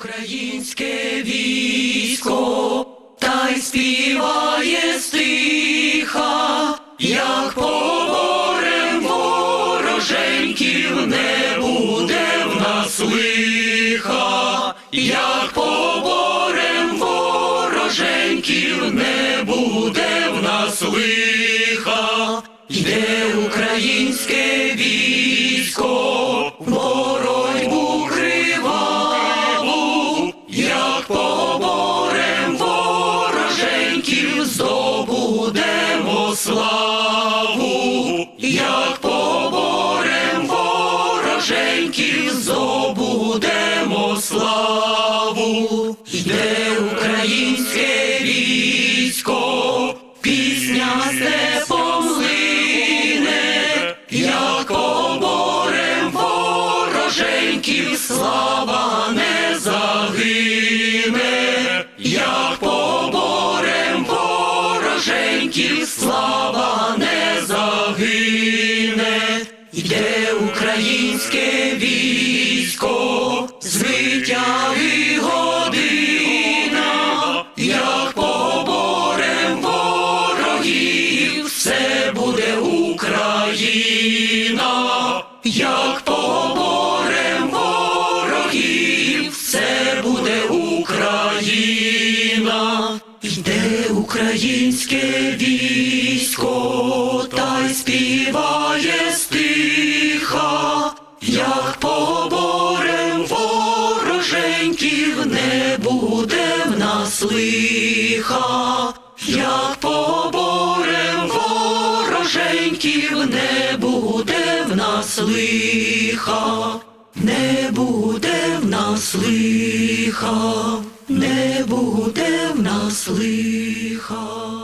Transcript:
Українське військо, та й співає стиха, як поборем вороженьків не буде в нас лиха, як поборем вороженьків не буде в нас лиха, йде українське славу, як поборем вороженьків здобудемо славу, йде українське військо, пісня степом лине, як поборем вороженьків слава не загине, як вороженьків слава не загине, йде українське військо, звитяги година, як поборем ворогів, все буде Україна, як поборем українське військо, та й співає стиха, як поборем вороженьків не буде в нас лиха, як поборем вороженьків не буде в нас лиха, не буде в нас лиха, нас.